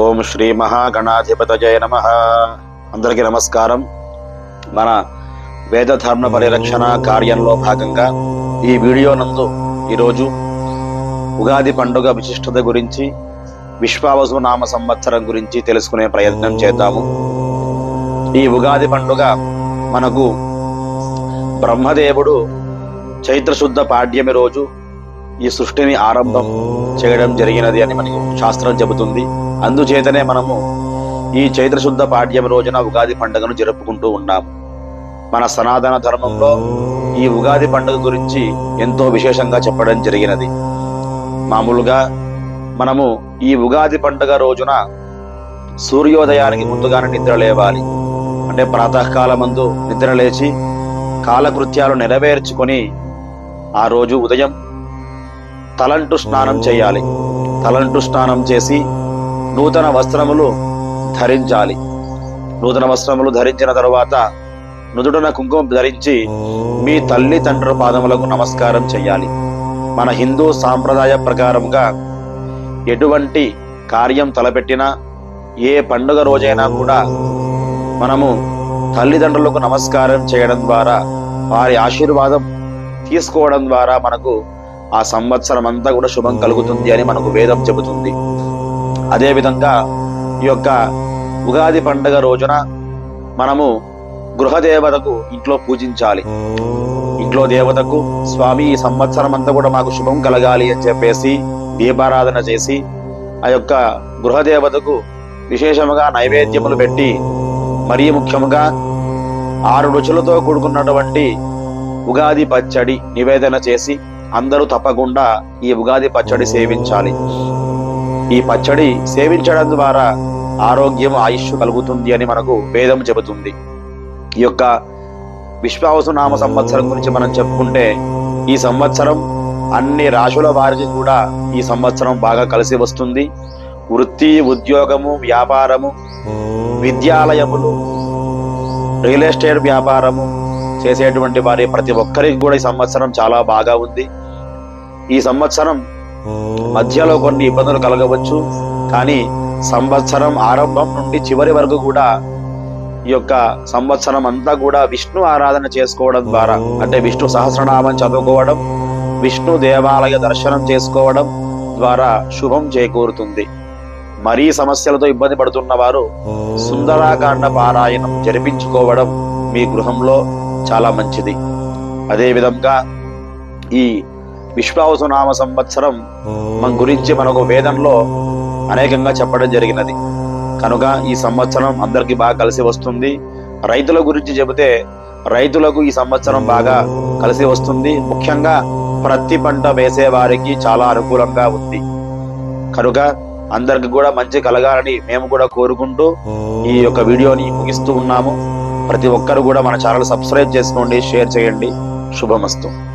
ఓం శ్రీ మహాగణాధిపతజయ నమ. అందరికీ నమస్కారం. మన వేదధర్మ పరిరక్షణ కార్యంలో భాగంగా ఈ వీడియో నందు ఈరోజు ఉగాది పండుగ విశిష్టత గురించి విశ్వావసు నామ సంవత్సరం గురించి తెలుసుకునే ప్రయత్నం చేద్దాము. ఈ ఉగాది పండుగ మనకు బ్రహ్మదేవుడు చైత్రశుద్ధ పాడ్యమి రోజు ఈ సృష్టిని ఆరంభం చేయడం జరిగినది అని మనకు శాస్త్రం చెబుతుంది. అందుచేతనే మనము ఈ చైత్రశుద్ధ పాడ్యం రోజున ఉగాది పండుగను జరుపుకుంటూ ఉన్నాము. మన సనాతన ధర్మంలో ఈ ఉగాది పండుగ గురించి ఎంతో విశేషంగా చెప్పడం జరిగినది. మామూలుగా మనము ఈ ఉగాది పండుగ రోజున సూర్యోదయానికి ముందుగానే నిద్ర లేవాలి. అంటే ప్రాతకాలమందు నిద్ర లేచి కాలకృత్యాలు నెరవేర్చుకొని ఆ రోజు ఉదయం తలంటు స్నానం చేయాలి. తలంటు స్నానం చేసి నూతన వస్త్రములు ధరించాలి. నూతన వస్త్రములు ధరించిన తరువాత నుదుటన కుంకుమ ధరించి మీ తల్లి తండ్రుల పాదములకు నమస్కారం చేయాలి మన హిందూ సాంప్రదాయ ప్రకారంగా ఎటువంటి కార్యం తలపెట్టినా ఏ పండుగ రోజైనా కూడా మనము తల్లిదండ్రులకు నమస్కారం చేయడం ద్వారా వారి ఆశీర్వాదం తీసుకోవడం ద్వారా మనకు ఆ సంవత్సరం అంతా కూడా శుభం కలుగుతుంది అని మనకు వేదం చెబుతుంది. అదేవిధంగా ఈ యొక్క ఉగాది పండుగ రోజున మనము గృహదేవతకు ఇంట్లో పూజించాలి. ఇంట్లో దేవతకు స్వామి ఈ సంవత్సరం అంతా కూడా మాకు శుభం కలగాలి అని చెప్పేసి దీపారాధన చేసి ఆ యొక్క గృహదేవతకు విశేషముగా నైవేద్యములు పెట్టి మరీ ముఖ్యముగా ఆరు రుచులతో కూడుకున్నటువంటి ఉగాది పచ్చడి నివేదన చేసి అందరూ తప్పకుండా ఈ ఉగాది పచ్చడి సేవించాలి. ఈ పచ్చడి సేవించడం ద్వారా ఆరోగ్యం ఆయుష్ కలుగుతుంది అని మనకు వేదం చెబుతుంది. ఈ యొక్క విశ్వావసునామ సంవత్సరం గురించి మనం చెప్పుకుంటే ఈ సంవత్సరం అన్ని రాశుల వారికి కూడా ఈ సంవత్సరం బాగా కలిసి వస్తుంది. వృత్తి ఉద్యోగము వ్యాపారము విద్యాలయములు రియల్ ఎస్టేట్ వ్యాపారము చేసేటువంటి వారి ప్రతి ఒక్కరికి కూడా ఈ సంవత్సరం చాలా బాగా ఉంది. ఈ సంవత్సరం మధ్యలో కొన్ని ఇబ్బందులు కలగవచ్చు. కానీ సంవత్సరం ఆరంభం నుండి చివరి వరకు కూడా ఈ యొక్క సంవత్సరం అంతా కూడా విష్ణు ఆరాధన చేసుకోవడం ద్వారా అంటే విష్ణు సహస్రనామం చదువుకోవడం విష్ణు దేవాలయ దర్శనం చేసుకోవడం ద్వారా శుభం చేకూరుతుంది. మరీ సమస్యలతో ఇబ్బంది పడుతున్న వారు సుందరాకాండ పారాయణం జరిపించుకోవడం మీ గృహంలో చాలా మంచిది. అదేవిధంగా ఈ విశ్వావసునామ సంవత్సరం మన గురించి మనకు వేదంలో అనేకంగా చెప్పడం జరిగినది. కనుక ఈ సంవత్సరం అందరికీ బాగా కలిసి వస్తుంది. రైతుల గురించి చెబితే రైతులకు ఈ సంవత్సరం బాగా కలిసి వస్తుంది. ముఖ్యంగా ప్రతి పంట వేసే వారికి చాలా అనుకూలంగా ఉంది. కనుక అందరికి కూడా మంచి కలగాలని మేము కూడా కోరుకుంటూ ఈ యొక్క వీడియోని ముగిస్తూ ఉన్నాము. ప్రతి ఒక్కరు కూడా మన ఛానల్ సబ్స్క్రైబ్ చేసుకోండి షేర్ చేయండి. శుభమస్తు.